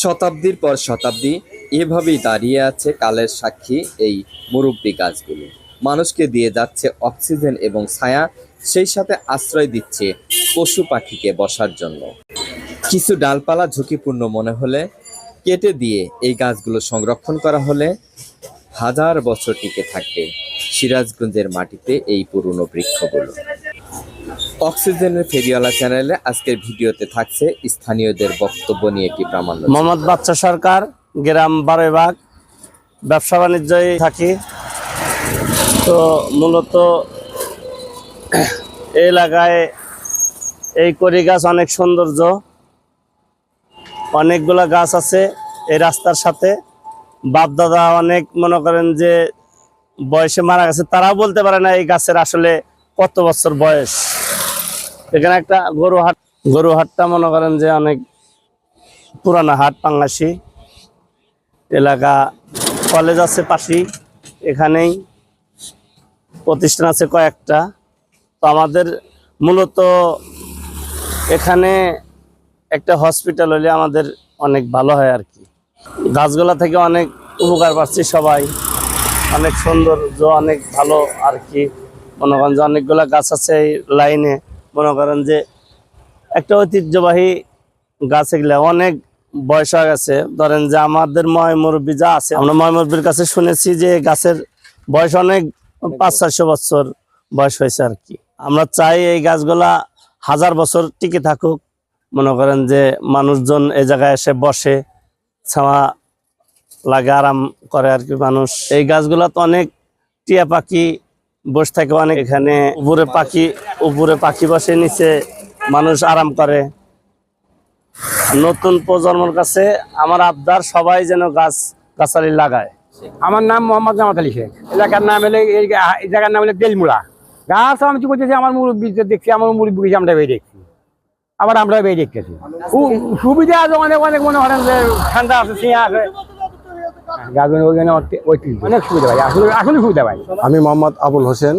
শতাব্দীর পর শতাব্দী, এভাবেই দাঁড়িয়ে আছে কালের সাক্ষী এই মুরব্বী গাছগুলো। মানুষকে দিয়ে যাচ্ছে অক্সিজেন এবং ছায়া, সেই সাথে আশ্রয় দিচ্ছে পশু পাখিকে বসার জন্য। কিছু ডালপালা ঝুঁকিপূর্ণ মনে হলে কেটে দিয়ে এই গাছগুলো সংরক্ষণ করা হলে হাজার বছর টিকে থাকবে সিরাজগঞ্জের মাটিতে এই পুরনো বৃক্ষগুলো। অক্সিজেনের ফেরিওয়ালা চ্যানেলে আজকের ভিডিওতে থাকছে স্থানীয়দের বক্তব্য নিয়ে একটি প্রামাণ্য মোহাম্মদ বাচ্চা সরকার, গ্রাম বারোইবাগ ব্যবসা বাণিজ্যই থাকি। তো মূলত এলাকায় এই কড়ি গাছ অনেক সৌন্দর্য। অনেকগুলো গাছ আছে এই রাস্তার সাথে। বাপ দাদা অনেক মনে করেন যে বয়সে মারা গেছে, তারাও বলতে পারে না এই গাছের আসলে কত বছর বয়স। এখানে একটা গরু হাট গরু হাটটা মনে করেন যে অনেক পুরানা হাট পাঙ্গাসি এলাকা কলেজ আছে পাশেই, এখানেই প্রতিষ্ঠান আছে কয়েকটা। তো আমাদের মূলত এখানে একটা হসপিটাল হলে আমাদের অনেক ভালো হয় আর কি। গাছগুলা থেকে অনেক উপকার পাচ্ছি সবাই। অনেক সৌন্দর্য, অনেক ভালো আর কি। মনে করেন যে অনেকগুলা গাছ আছে এই লাইনে মনে করেন যে একটা ঐতিহ্যবাহী গাছ এগুলা অনেক বয়স হয়ে গেছে। ধরেন যে আমাদের ময় মুরব্বী যা আছে, আমরা ময় মুরব্বীর কাছে শুনেছি যে গাছের বয়স অনেক পাঁচ চারশো বছর বয়স হয়েছে আর কি। আমরা চাই এই গাছগুলা হাজার বছর টিকে থাকুক। মনে করেন যে মানুষজন এই জায়গায় এসে বসে ছাওয়া লাগে, আরাম করে আর কি মানুষ। এই গাছগুলা তো অনেক টিয়া পাখি বসে থাকে অনেক। এখানে উপরে পাখি উপরে পাখি বসে, নিচে মানুষ আরাম করে। নতুন প্রজন্মের কাছে আমার আবদার সবাই যেন গাছ, গাছালি লাগায়। আমার নাম মোহাম্মদ জামাত আলী শেখ। এলাকার নাম হলে এই জায়গার নাম হলে বেলমুড়া। গাছ আমি কি করতেছি আমার মুরব্বী যে দেখছি, আমার মুরব্বী আমরা বেয়ে দেখছি। আবার আমরা বেয়ে দেখতেছি। সুবিধা আছে, অনেক অনেক মনে হয় যে ঠান্ডা আছে সিঁয়া আছে। আমি মোহাম্মদ আবুল হোসেন,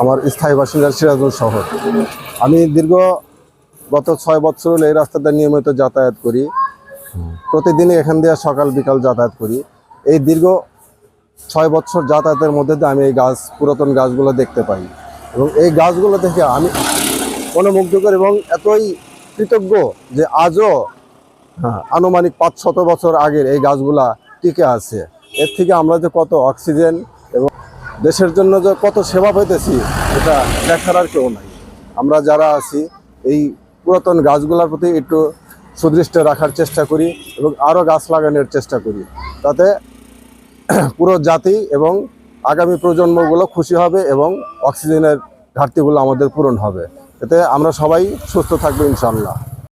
আমার স্থায়ী বাসিন্দা সিরাজুল শহর। আমি দীর্ঘ গত ছয় বছর হলো এই রাস্তাটা নিয়মিত যাতায়াত করি। প্রতিদিনই এখান দিয়ে সকাল, বিকাল যাতায়াত করি। এই দীর্ঘ ছয় বছর যাতায়াতের মধ্যে আমি এই গাছ, পুরাতন গাছগুলো দেখতে পাই। এবং এই গাছগুলো দেখে আমি মনোমুগ্ধকর এবং এতই কৃতজ্ঞ যে আজও আনুমানিক পাঁচ শত বছর আগের এই গাছগুলা টিকে আছে। এর থেকে আমরা যে কত অক্সিজেন এবং দেশের জন্য যে কত সেবা পেতেছি, এটা দেখার আর কেউ নাই। আমরা যারা আছি, এই পুরাতন গাছগুলোর প্রতি একটু সুদৃষ্ট রাখার চেষ্টা করি এবং আরও গাছ লাগানোর চেষ্টা করি। তাতে পুরো জাতি এবং আগামী প্রজন্মগুলো খুশি হবে এবং অক্সিজেনের ঘাটতিগুলো আমাদের পূরণ হবে। এতে আমরা সবাই সুস্থ থাকব ইনশাল্লাহ